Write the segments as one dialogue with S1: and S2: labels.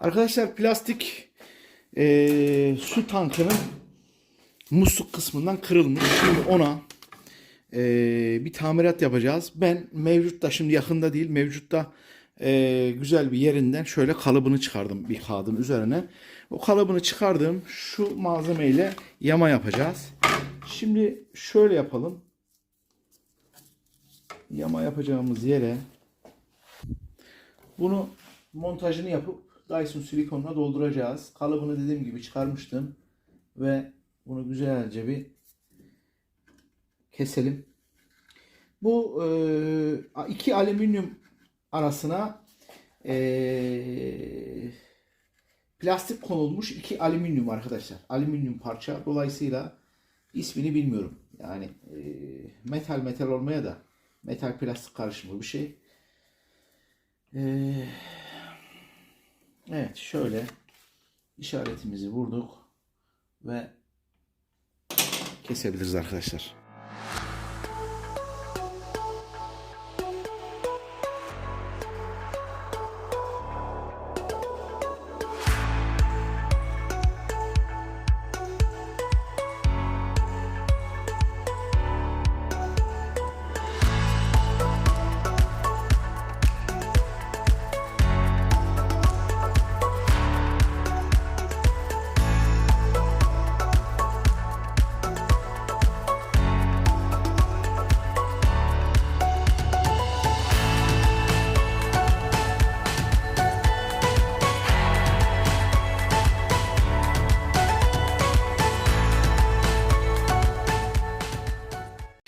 S1: Arkadaşlar plastik eee, su tankının musluk kısmından kırılmış. Şimdi ona eee, bir tamirat yapacağız. Ben mevcutta şimdi yakında değil mevcutta eee, güzel bir yerinden şöyle kalıbını çıkardım bir kağıdın üzerine. O kalıbını çıkardım. Şu malzemeyle yama yapacağız. Şimdi şöyle yapalım. Yama yapacağımız yere bunu montajını yapıp Dyson silikonla dolduracağız. Kalıbını dediğim gibi çıkarmıştım. Ve bunu güzelce bir keselim. Bu e, iki alüminyum arasına e, plastik konulmuş iki alüminyum arkadaşlar. Alüminyum parça. Dolayısıyla ismini bilmiyorum. Yani e, metal metal olmaya da metal plastik karışımı bir şey. Ee, evet şöyle işaretimizi vurduk ve kesebiliriz arkadaşlar.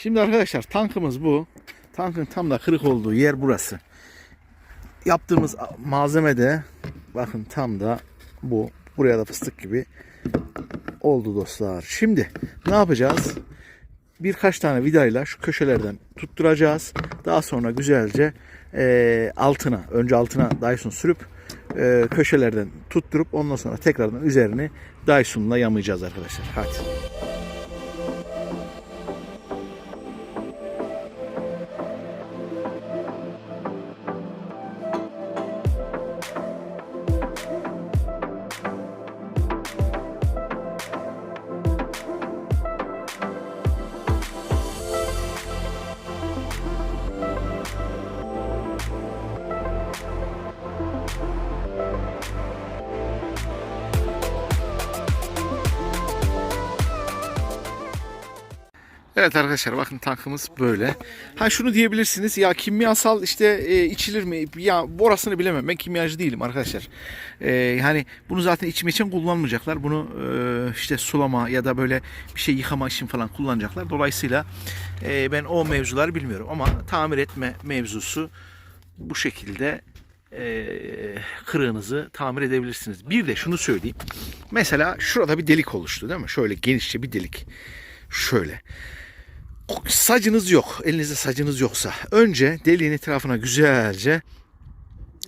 S1: Şimdi arkadaşlar tankımız bu. Tankın tam da kırık olduğu yer burası. Yaptığımız malzeme de bakın tam da bu. Buraya da fıstık gibi oldu dostlar. Şimdi ne yapacağız? Birkaç tane vidayla şu köşelerden tutturacağız. Daha sonra güzelce e, altına, önce altına Dyson sürüp e, köşelerden tutturup ondan sonra tekrardan üzerini Dyson'la yamayacağız arkadaşlar. Hadi. Evet arkadaşlar bakın tankımız böyle. Ha şunu diyebilirsiniz ya kimyasal işte e, içilir mi? Ya orasını bilemem. Ben kimyacı değilim arkadaşlar. E, hani bunu zaten içme için kullanmayacaklar. Bunu e, işte sulama ya da böyle bir şey yıkama için falan kullanacaklar. Dolayısıyla e, ben o mevzuları bilmiyorum ama tamir etme mevzusu bu şekilde e, kırığınızı tamir edebilirsiniz. Bir de şunu söyleyeyim. Mesela şurada bir delik oluştu değil mi? Şöyle genişçe bir delik. Şöyle. Sacınız yok. Elinizde sacınız yoksa önce deliğin etrafına güzelce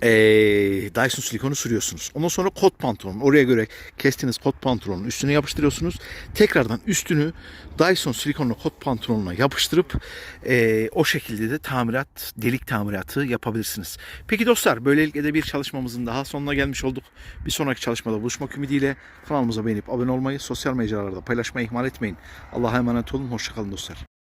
S1: eee Dyson silikonu sürüyorsunuz. Ondan sonra kot pantolon oraya göre kestiğiniz kot pantolonun üstüne yapıştırıyorsunuz. Tekrardan üstünü Dyson silikonlu kot pantolonuna yapıştırıp eee, o şekilde de tamirat, delik tamiratı yapabilirsiniz. Peki dostlar böylelikle de bir çalışmamızın daha sonuna gelmiş olduk. Bir sonraki çalışmada buluşmak ümidiyle kanalımıza beğenip abone olmayı, sosyal mecralarda paylaşmayı ihmal etmeyin. Allah'a emanet olun. Hoşçakalın dostlar.